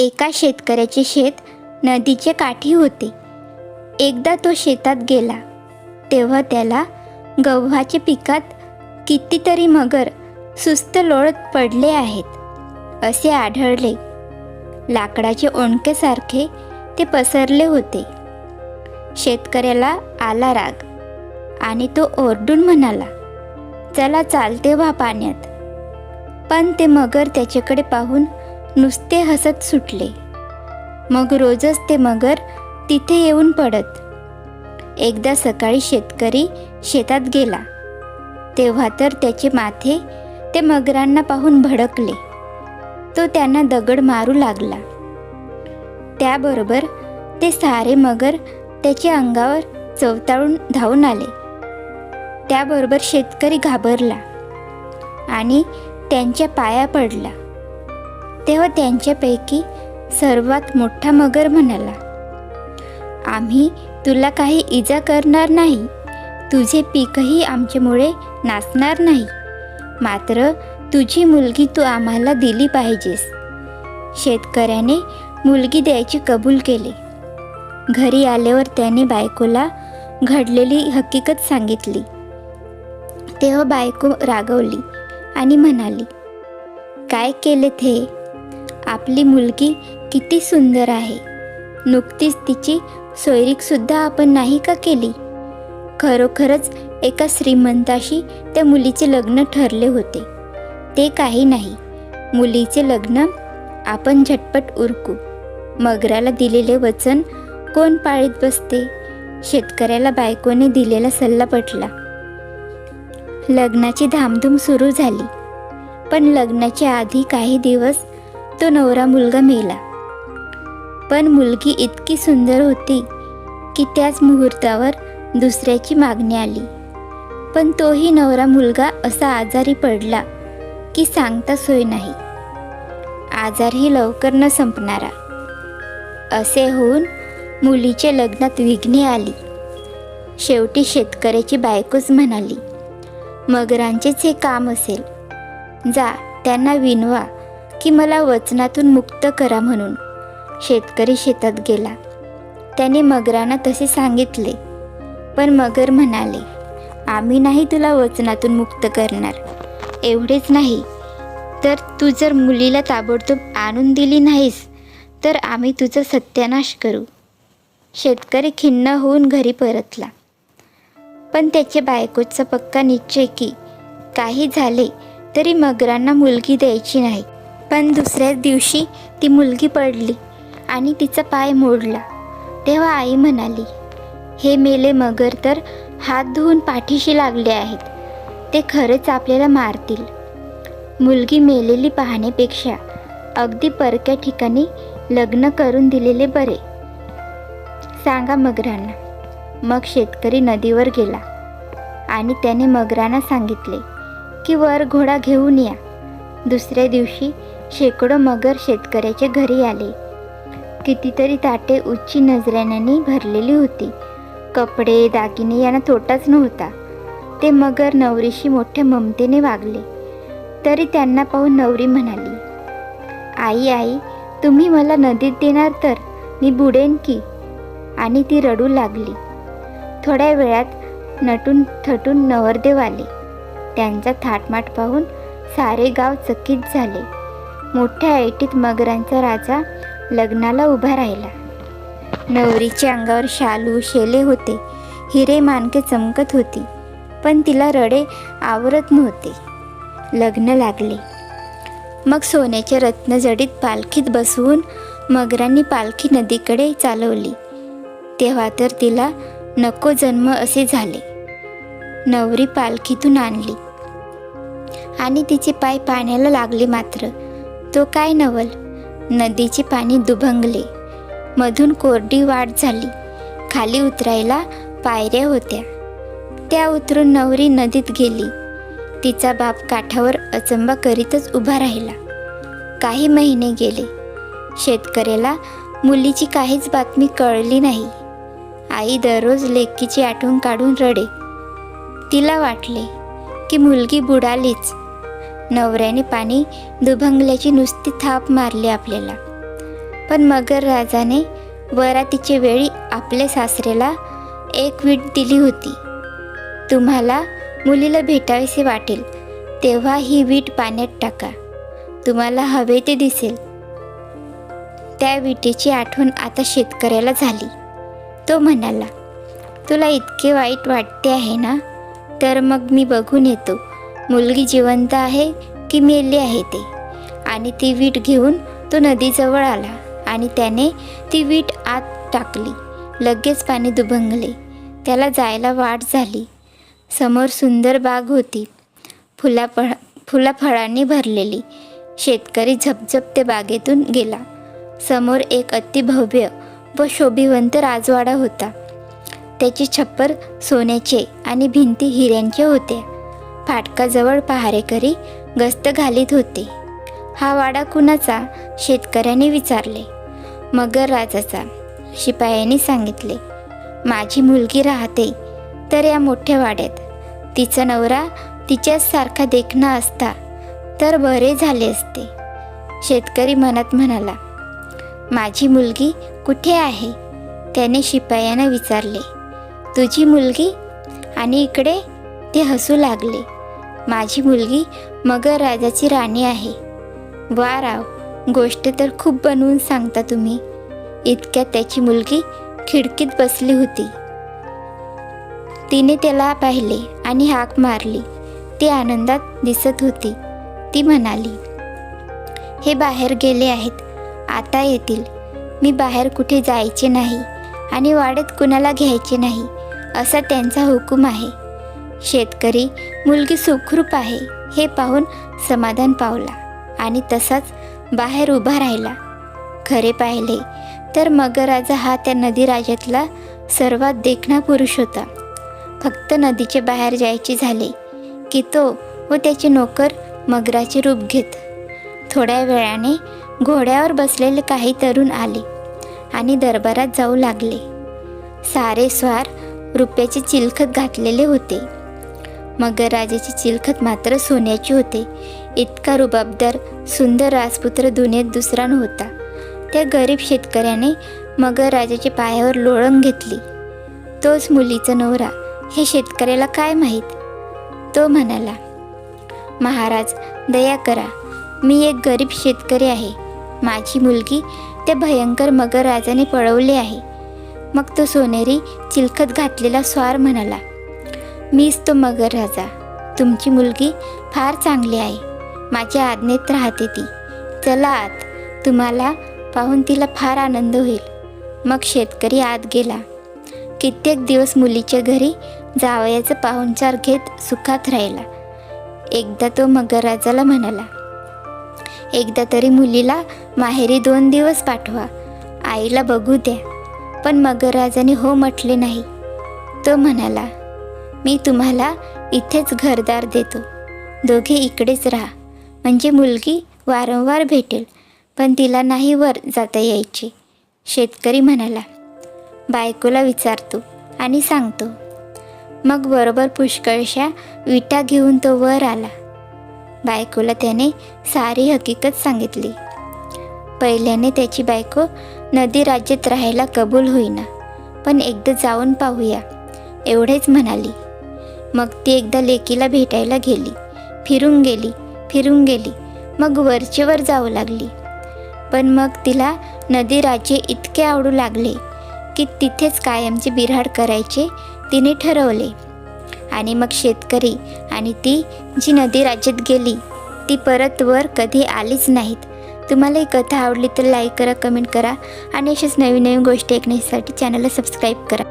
एका शेतकऱ्याचे शेत नदीच्या काठी होते. एकदा तो शेतात गेला तेव्हा त्याला गव्हाच्या पिकात कितीतरी मगर सुस्त लोळत पडले आहेत असे आढळले. लाकडाचे ओणकेसारखे ते पसरले होते. शेतकऱ्याला आला राग आणि तो ओरडून म्हणाला चला चालते व्हा पाण्यात. पण ते मगर त्याच्याकडे पाहून नुसते हसत सुटले. मग रोजच ते मगर तिथे येऊन पडत. एकदा सकाळी शेतकरी शेतात गेला. तेव्हा तर त्याचे माथे ते मगरांना पाहून भडकले. तो त्यांना दगड मारू लागला. त्याबरोबर ते सारे मगर त्याच्या अंगावर चवताळून धावून आले. त्याबरोबर शेतकरी घाबरला आणि त्यांच्या पाया पडला. तेव्हा त्यांच्यापैकी सर्वात मोठा मगर म्हणाला आम्ही तुला काही इजा करणार नाही. तुझे पीकही आमच्यामुळे नाचणार नाही. मात्र तुझी मुलगी तू आम्हाला दिली पाहिजेस. शेतकऱ्याने मुलगी द्यायची कबूल केले. घरी आल्यावर त्याने बायकोला घडलेली हकीकत सांगितली. तेव्हा बायको रागवली आणि म्हणाली काय केले ते आपली मुलगी किती सुंदर आहे. नुकतीच तिची सोयरीकसुद्धा आपण नाही का केली? खरोखरच एका श्रीमंताशी त्या मुलीचे लग्न ठरले होते. ते काही नाही. मुलीचे लग्न आपण झटपट उरकू. मगराला दिलेले वचन कोण पाळीत बसते? शेतकऱ्याला बायकोने दिलेला सल्ला पटला. लग्नाची धामधूम सुरू झाली. पण लग्नाच्या आधी काही दिवस तो नवरा मुलगा मेला. पण मुलगी इतकी सुंदर होती की त्याच मुहूर्तावर दुसऱ्याची मागणी आली. पण तोही नवरा मुलगा असा आजारी पडला की सांगता सोय नाही. आजारही लवकर न संपणारा. असे होऊन मुलीच्या लग्नात विघ्ने आली. शेवटी शेतकऱ्याची बायकोच म्हणाली मगरांचेच हे काम असेल. जा त्यांना विनवा की मला वचनातून मुक्त करा म्हणून. शेतकरी शेतात गेला. त्याने मगरांना तसे सांगितले. पण मगर म्हणाले आम्ही नाही तुला वचनातून मुक्त करणार. एवढेच नाही. तर तू जर मुलीला ताबडतोब आणून दिली नाहीस तर आम्ही तुझा सत्यानाश करू. शेतकरी खिन्न होऊन घरी परतला. पण त्याच्या बायकोचा पक्का निश्चय की काही झाले तरी मगरांना मुलगी द्यायची नाही. पण दुसऱ्याच दिवशी ती मुलगी पडली आणि तिचा पाय मोडला. तेव्हा आई म्हणाली हे मेले मगर तर हात धुवून पाठीशी लागले आहेत. ते खरंच आपल्याला मारतील. मुलगी मेलेली पाहण्यापेक्षा अगदी परक्या ठिकाणी लग्न करून दिलेले बरे. सांगा मगरांना. मग शेतकरी नदीवर गेला आणि त्याने मगरांना सांगितले की वर घोडा घेऊन या. दुसऱ्या दिवशी शेकडो मगर शेतकऱ्याच्या घरी आले. कितीतरी ताटे उच्ची नजराण्यांनी भरलेली होती. कपडे दागिने यांना तोटाच नव्हता. ते मगर नवरीशी मोठ्या ममतेने वागले. तरी त्यांना पाहून नवरी म्हणाली आई आई तुम्ही मला नदीत देणार तर मी बुडेन की? आणि ती रडू लागली. थोड्या वेळात नटून थटून नवरदेव आले. त्यांचा थाटमाट पाहून सारे गाव चकित झाले. मोठ्या ऐटीत मगरांचा राजा लग्नाला उभा राहिला. नवरीच्या अंगावर शालू शेले होते. हिरे मानके चमकत होती पण तिला रडे आवरत नव्हते. लग्न लागले. मग सोन्याच्या रत्नजडीत पालखीत बसवून मगरांनी पालखी नदीकडे चालवली. तेव्हा तर तिला नको जन्म असे झाले. नवरी पालखीतून आणली. आणि तिचे पाय पाण्याला लागले मात्र. तो काय नवल? नदीचे पाणी दुभंगले. मधून कोरडी वाट झाली. खाली उतरायला पायऱ्या होत्या. त्या उतरून नवरी नदीत गेली. तिचा बाप काठावर अचंबा करीतच उभा राहिला. काही महिने गेले. शेतकऱ्याला मुलीची काहीच बातमी कळली नाही. आई दररोज लेकीची आठवण काढून रडे. तिला वाटले की मुलगी बुडालीच. नवऱ्याने पाणी दुभंगल्याची नुसती थाप मारली आपल्याला. पण मगर राजाने वरातीच्या वेळी आपल्या सासरेला एक वीट दिली होती. तुम्हाला मुलीला भेटावेसे वाटेल तेव्हा ही वीट पाण्यात टाका. तुम्हाला हवे ते दिसेल. त्या विटेची आठवण आता शेतकऱ्याला झाली. तो म्हणाला तुला इतके वाईट वाटते आहे ना? तर मग मी बघून येतो. मुलगी जिवंत आहे की मेली आहे ते. आणि ती वीट घेऊन तो नदीजवळ आला आणि त्याने ती वीट आत टाकली. लगेच पाणी दुभंगले. त्याला जायला वाट झाली. समोर सुंदर बाग होती. फुलाफळ फुलाफळांनी भरलेली. शेतकरी झपझप ते बागेतून गेला. समोर एक अतिभव्य व शोभिवंत राजवाडा होता. त्याचे छप्पर सोन्याचे आणि भिंती हिऱ्यांचे होत्या. फाटकाजवळ पहारेकरी गस्त घालीत होते. हा वाडा कुणाचा? शेतकऱ्याने विचारले. मगर राजाचा शिपायांनी सांगितले. माझी मुलगी राहते तर या मोठ्या वाड्यात. तिचा नवरा तिच्याच सारखा देखणा असता तर बरे झाले असते. शेतकरी मनात म्हणाला माझी मुलगी कुठे आहे? त्याने शिपायांना विचारले तुझी मुलगी? आणि इकडे? ते हसू लागले. माझी मुलगी मगर राजाची राणी आहे. वा राव गोष्ट तर खूप बनवून सांगता तुम्ही. इतक्यात त्याची मुलगी खिडकीत बसली होती. तिने त्याला पाहिले आणि हाक मारली. ती आनंदात दिसत होती. ती म्हणाली हे बाहेर गेले आहेत. आता येतील. मी बाहेर कुठे जायचे नाही आणि वाड्यात कुणाला घ्यायचे नाही. असा त्यांचा हुकूम आहे. शेतकरी मुलगी सुखरूप आहे हे पाहून समाधान पावला आणि तसाच बाहेर उभा राहिला. खरे पाहिले तर मगराजा हा त्या नदीराजातला सर्वात देखणा पुरुष होता. फक्त नदीचे बाहेर जायचे झाले की तो व त्याचे नोकर मगराचे रूप घेत. थोड्या वेळाने घोड्यावर बसलेले काही तरुण आले आणि दरबारात जाऊ लागले. सारे स्वार रुपयाचे चिलखत घातलेले होते. मगर राजाची चिलखत मात्र सोन्याची होते. इतका रुबाबदार सुंदर राजपुत्र दुनियेत दुसरा नव्हता. त्या गरीब शेतकऱ्याने मगर राजाच्या पायावर लोळण घेतली. तोच मुलीचा नवरा हे शेतकऱ्याला काय माहीत? तो म्हणाला महाराज दया करा. मी एक गरीब शेतकरी आहे. माझी मुलगी त्या भयंकर मगर राजाने पळवली आहे. मग तो सोनेरी चिलखत घातलेला स्वार म्हणाला मीच तो मगर राजा. तुमची मुलगी फार चांगली आहे. माझ्या आज्ञेत राहते ती. चला आत. तुम्हाला पाहून तिला फार आनंद होईल. मग शेतकरी आत गेला. कित्येक दिवस मुलीच्या घरी जावयाचं पाहुणचार घेत सुखात राहिला. एकदा तो मगरराजाला म्हणाला एकदा तरी मुलीला माहेरी दोन दिवस पाठवा. आईला बघू द्या. पण मगरराजाने हो म्हटले नाही. तो म्हणाला मी तुम्हाला इथेच घरदार देतो. दोघे इकडेच राहा. म्हणजे मुलगी वारंवार भेटेल पण तिला नाही वर जाता यायचे. शेतकरी म्हणाला बायकोला विचारतो आणि सांगतो. मग बरोबर पुष्कळशा विटा घेऊन तो वर आला. बायकोला त्याने सारी हकीकत सांगितली. पहिल्याने त्याची बायको नदी राज्यात राहायला कबूल होईना पण एकदा जाऊन पाहूया एवढेच म्हणाली. मग ती एकदा लेकीला भेटायला गेली. फिरून गेली फिरून गेली. मग वरचेवर जाऊ लागली. पण मग तिला नदीराजे इतके आवडू लागले की तिथेच कायमचे बिराड करायचे तिने ठरवले. आणि मग शेतकरी आणि ती जी नदी राज्यात गेली ती परत वर कधी आलीच नाहीत. तुम्हाला ही कथा आवडली तर लाईक करा कमेंट करा आणि अशाच नवीन नवीन गोष्टी ऐकण्यासाठी चॅनलला सबस्क्राईब करा.